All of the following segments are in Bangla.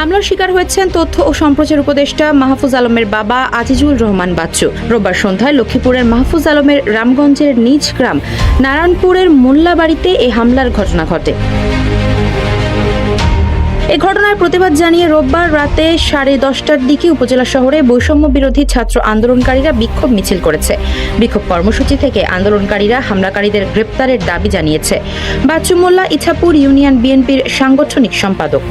হামলার শিকার হয়েছেন তথ্য ও সম্প্রচার উপদেষ্টা মাহফুজ আলমের বাবা আজিজুল রহমান বাচ্চু। রোববার সন্ধ্যায় লক্ষ্মীপুরের মাহফুজ আলমের রামগঞ্জের নিজ গ্রাম নারায়ণপুরের মোল্লাবাড়িতে এই হামলার ঘটনা ঘটে। এ ঘটনার প্রতিবাদ জানিয়ে রোববার রাতে সাড়ে দশটার দিকে উপজেলা শহরে বৈষম্য বিরোধী ছাত্র আন্দোলনকারীরা বিক্ষোভ মিছিল করেছে। বিক্ষোভ কর্মসূচি থেকে আন্দোলনকারীরা হামলাকারীদের গ্রেপ্তারের দাবি জানিয়েছে। বাচ্চু মোল্লা ইছাপুর ইউনিয়ন বিএনপির সাংগঠনিক সম্পাদক।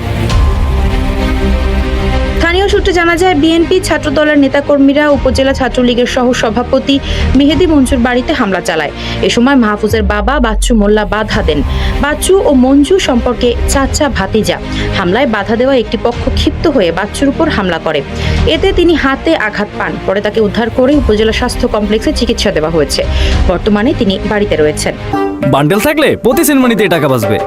স্থানীয় সূত্রে জানা যায়, বিএনপি ছাত্রদলের নেতাকর্মীরা উপজেলা ছাত্রলীগের সহ সভাপতি মেহেদি মঞ্জুর বাড়িতে হামলা চালায়। এ সময় মাহফুজের বাবা বাচ্চু মোল্লা বাধা দেন। বাচ্চু ও মঞ্জু সম্পর্কে চাচা ভাতিজা হামলায় বাধা দেওয়া একটি পক্ষ ক্ষিপ্ত হয়ে বাচ্চুর উপর হামলা করে। এতে তিনি হাতে আঘাত পান। পরে তাকে উদ্ধার করে উপজেলা স্বাস্থ্য কমপ্লেক্সে চিকিৎসা দেওয়া হয়েছে। বর্তমানে তিনি বাড়িতে রয়েছেন। বান্ডেল থাকলে প্রতি সেনমানিতে টাকা বাঁচবে।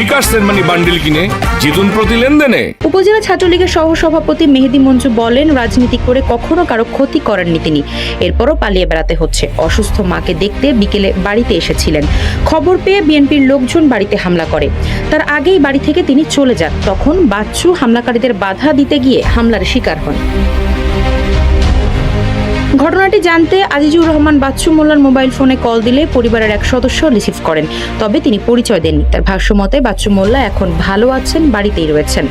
বিকাশ সেনমানি বান্ডিল কিনে জিতুন প্রতি লেনদেনে। উপজেলা ছাত্রলীগের সহ সভাপতি মেহেদি মঞ্জু বলেন, রাজনীতি করে কখনো কারও ক্ষতি করেননি তিনি। এরপরও পালিয়ে বেড়াতে হচ্ছে। অসুস্থ মাকে দেখতে বিকেলে বাড়িতে এসেছিলেন। খবর পেয়ে বিএনপির লোকজন বাড়িতে হামলা করে। তার আগেই বাড়ি থেকে তিনি চলে যান। তখন বাচ্চু হামলাকারীদের বাধা দিতে গিয়ে হামলার শিকার হন। ঘটনাটি জানতে আজিজুর রহমান বাচ্চু মোল্লার মোবাইল ফোনে কল দিলে পরিবারের এক সদস্য রিসিভ করেন। তবে তিনি পরিচয় দেননি। তার ভাষ্য মতে বাচ্চু মোল্লা এখন ভালো আছেন, বাড়িতেই রয়েছেন।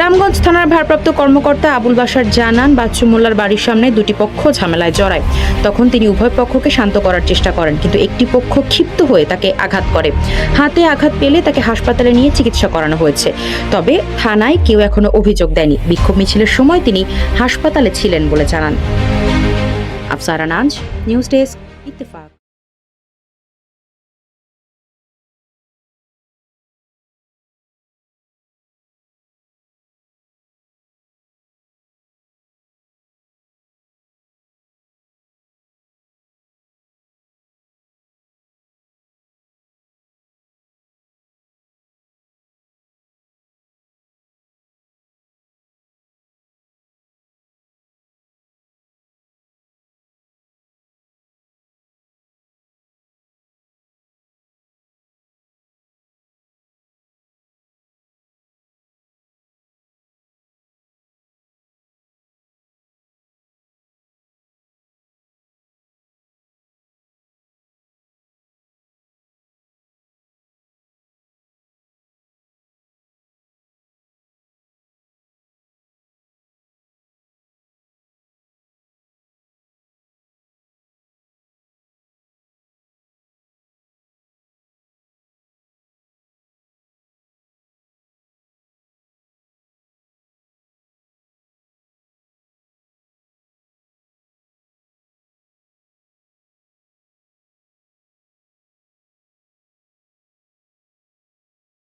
রামগঞ্জ থানার ভারপ্রাপ্ত কর্মকর্তা আবুল বাসার জানান, বাচ্চু মোল্লার বাড়ির সামনে দুটি পক্ষ ঝামেলায় জড়ায়। তখন তিনি উভয় পক্ষকে শান্ত করার চেষ্টা করেন, কিন্তু একটি পক্ষ ক্ষিপ্ত হয়ে তাকে আঘাত করে। হাতে আঘাত পেলে তাকে হাসপাতালে নিয়ে চিকিৎসা করানো হয়েছে। তবে থানায় কেউ এখনও অভিযোগ দেয়নি। বিক্ষোভ মিছিলের সময় তিনি হাসপাতালে ছিলেন বলে জানান। আফসারা নাজ, নিউজ ডেস্ক